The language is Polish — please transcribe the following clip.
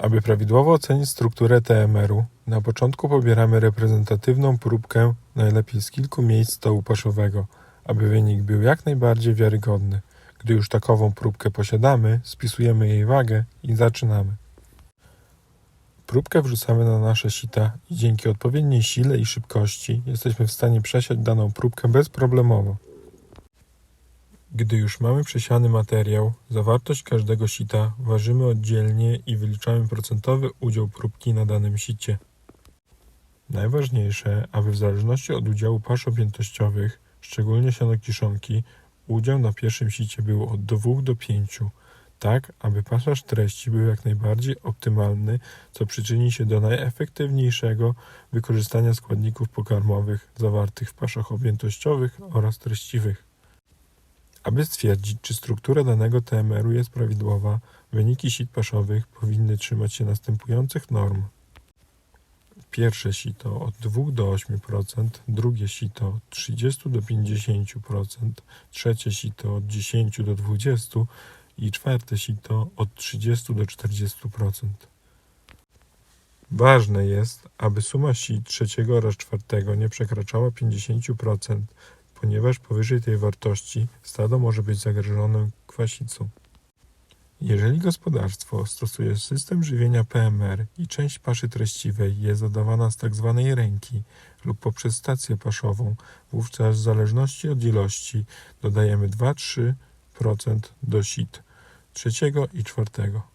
Aby prawidłowo ocenić strukturę TMR-u, na początku pobieramy reprezentatywną próbkę, najlepiej z kilku miejsc stołu paszowego, aby wynik był jak najbardziej wiarygodny. Gdy już takową próbkę posiadamy, spisujemy jej wagę i zaczynamy. Próbkę wrzucamy na nasze sita i dzięki odpowiedniej sile i szybkości jesteśmy w stanie przesiać daną próbkę bezproblemowo. Gdy już mamy przesiany materiał, zawartość każdego sita ważymy oddzielnie i wyliczamy procentowy udział próbki na danym sicie. Najważniejsze, aby w zależności od udziału pasz objętościowych, szczególnie sianokiszonki, udział na pierwszym sicie był od 2 do 5, tak aby pasaż treści był jak najbardziej optymalny, co przyczyni się do najefektywniejszego wykorzystania składników pokarmowych zawartych w paszach objętościowych oraz treściwych. Aby stwierdzić, czy struktura danego TMR-u jest prawidłowa, wyniki sit paszowych powinny trzymać się następujących norm. Pierwsze sito od 2 do 8%, drugie sito od 30 do 50%, trzecie sito od 10 do 20% i czwarte sito od 30 do 40%. Ważne jest, aby suma sit trzeciego oraz czwartego nie przekraczała 50%, ponieważ powyżej tej wartości stado może być zagrożone kwasicą. Jeżeli gospodarstwo stosuje system żywienia PMR i część paszy treściwej jest zadawana z tzw. ręki lub poprzez stację paszową, wówczas w zależności od ilości dodajemy 2-3% do sit trzeciego i czwartego.